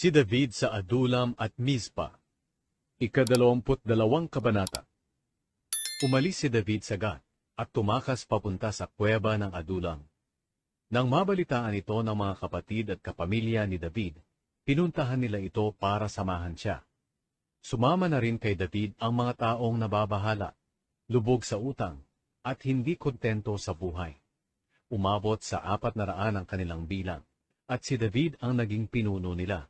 Si David sa Adulam at Mizpa. Ikadalawamput dalawang kabanata. Umalis si David sa Gat at tumakas papunta sa kuweba ng Adulam. Nang mabalitaan ito ng mga kapatid at kapamilya ni David, pinuntahan nila ito para samahan siya. Sumama na rin kay David ang mga taong nababahala, lubog sa utang, at hindi kontento sa buhay. Umabot sa apat na raan ang kanilang bilang, at si David ang naging pinuno nila.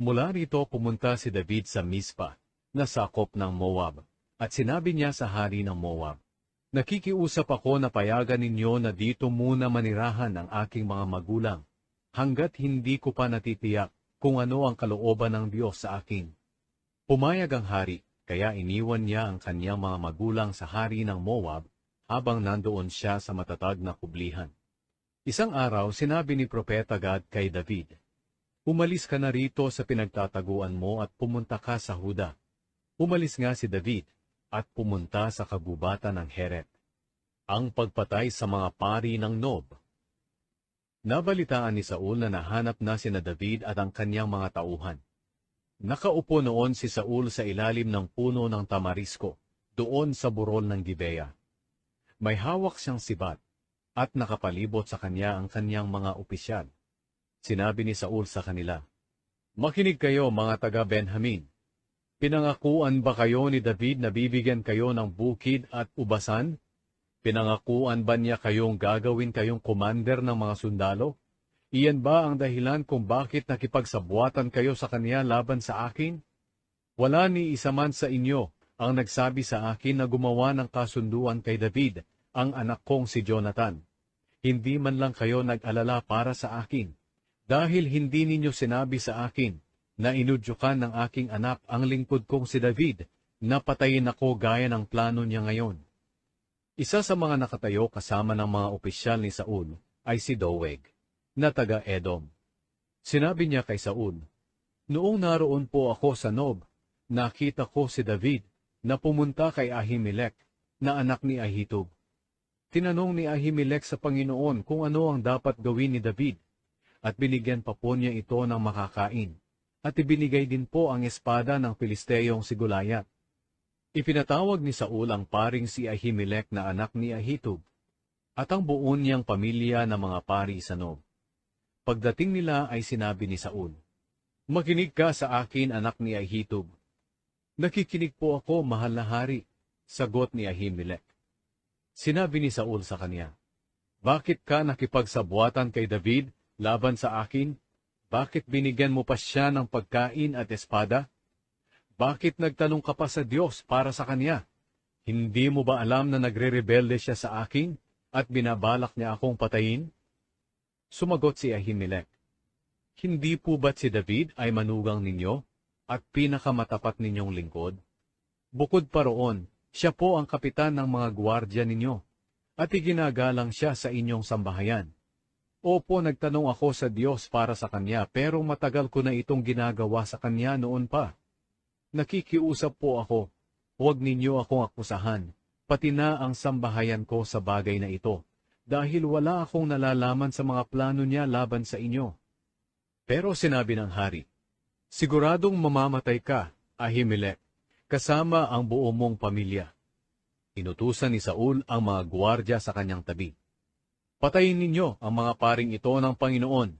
Mula rito pumunta si David sa Mispa, na sakop ng Moab, at sinabi niya sa hari ng Moab, Nakikiusap ako na payagan ninyo na dito muna manirahan ang aking mga magulang, hanggat hindi ko pa natitiyak kung ano ang kalooban ng Diyos sa akin. Pumayag ang hari, kaya iniwan niya ang kanyang mga magulang sa hari ng Moab habang nandoon siya sa matatag na kublihan. Isang araw, sinabi ni Propeta Gad kay David, Umalis ka na rito sa pinagtataguan mo at pumunta ka sa Huda. Umalis nga si David at pumunta sa kagubatan ng Heret. Ang pagpatay sa mga pari ng Nob. Nabalitaan ni Saul na nahanap na sina David at ang kanyang mga tauhan. Nakaupo noon si Saul sa ilalim ng puno ng tamarisko, doon sa burol ng Gibea. May hawak siyang sibat, at nakapalibot sa kanya ang kanyang mga opisyal. Sinabi ni Saul sa kanila, Makinig kayo mga taga-Benjamin. Pinangakuan ba kayo ni David na bibigyan kayo ng bukid at ubasan? Pinangakuan ba niya kayong gagawin kayong commander ng mga sundalo? Iyan ba ang dahilan kung bakit nakipagsabuatan kayo sa kanya laban sa akin? Wala ni isa man sa inyo ang nagsabi sa akin na gumawa ng kasunduan kay David, ang anak kong si Jonathan. Hindi man lang kayo nag-alala para sa akin, dahil hindi ninyo sinabi sa akin na inudyukan ng aking anak ang lingkod kong si David, na patayin ako gaya ng plano niya ngayon. Isa sa mga nakatayo kasama ng mga opisyal ni Saul ay si Doeg, na taga-Edom. Sinabi niya kay Saul, Noong naroon po ako sa Nob, nakita ko si David na pumunta kay Ahimelech, na anak ni Ahitub. Tinanong ni Ahimelech sa Panginoon kung ano ang dapat gawin ni David, at binigyan pa po niya ito ng makakain, at ibinigay din po ang espada ng Pilisteyong si Gulayat. Ipinatawag ni Saul ang paring si Ahimelech na anak ni Ahitub, at ang buon niyang pamilya ng mga pari sa Nob. Pagdating nila ay sinabi ni Saul, Makinig ka sa akin, anak ni Ahitub. Nakikinig po ako, mahal na hari, sagot ni Ahimelech. Sinabi ni Saul sa kanya, Bakit ka nakipagsabuatan kay David laban sa akin? Bakit binigyan mo pa siya ng pagkain at espada? Bakit nagtanong ka pa sa Diyos para sa kanya? Hindi mo ba alam na nagre-rebelde siya sa akin at binabalak niya akong patayin? Sumagot si Ahimelech, Hindi po ba't si David ay manugang ninyo at pinakamatapat ninyong lingkod? Bukod pa roon, siya po ang kapitan ng mga gwardya ninyo, at iginagalang siya sa inyong sambahayan. Opo, nagtanong ako sa Diyos para sa Kanya, pero matagal ko na itong ginagawa sa Kanya noon pa. Nakikiusap po ako, huwag ninyo akong akusahan, pati na ang sambahayan ko sa bagay na ito, dahil wala akong nalalaman sa mga plano niya laban sa inyo. Pero sinabi ng hari, Siguradong mamamatay ka, Ahimelech, kasama ang buo mong pamilya. Inutusan ni Saul ang mga gwardya sa kanyang tabi. Patayin ninyo ang mga paring ito ng Panginoon,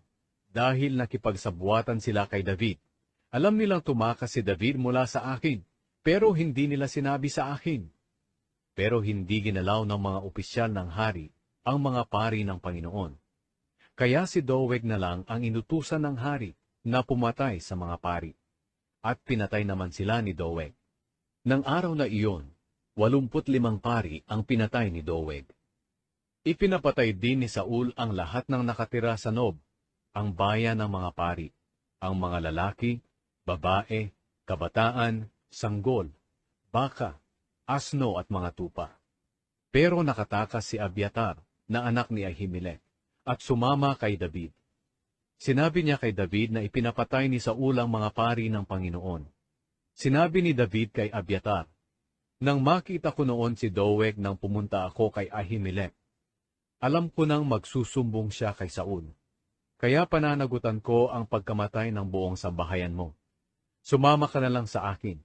dahil nakipagsabuatan sila kay David. Alam nilang tumakas si David mula sa akin, pero hindi nila sinabi sa akin. Pero hindi ginalaw ng mga opisyal ng hari ang mga pari ng Panginoon. Kaya si Doeg na lang ang inutusan ng hari na pumatay sa mga pari. At pinatay naman sila ni Doeg. Nang araw na iyon, walumput limang pari ang pinatay ni Doeg. Ipinapatay din ni Saul ang lahat ng nakatira sa Nob, ang bayan ng mga pari, ang mga lalaki, babae, kabataan, sanggol, baka, asno at mga tupa. Pero nakatakas si Abiatar, na anak ni Ahimelech, at sumama kay David. Sinabi niya kay David na ipinapatay ni Saul ang mga pari ng Panginoon. Sinabi ni David kay Abiatar, Nang makita ko noon si Doeg nang pumunta ako kay Ahimelech, alam ko nang magsusumbong siya kay Saul. Kaya pananagutan ko ang pagkamatay ng buong sambahayan mo. Sumama ka na lang sa akin,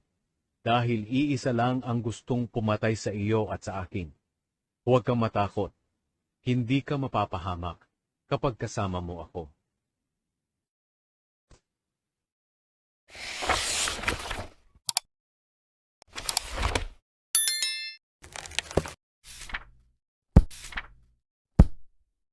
dahil iisa lang ang gustong pumatay sa iyo at sa akin. Huwag kang matakot, hindi ka mapapahamak kapag kasama mo ako.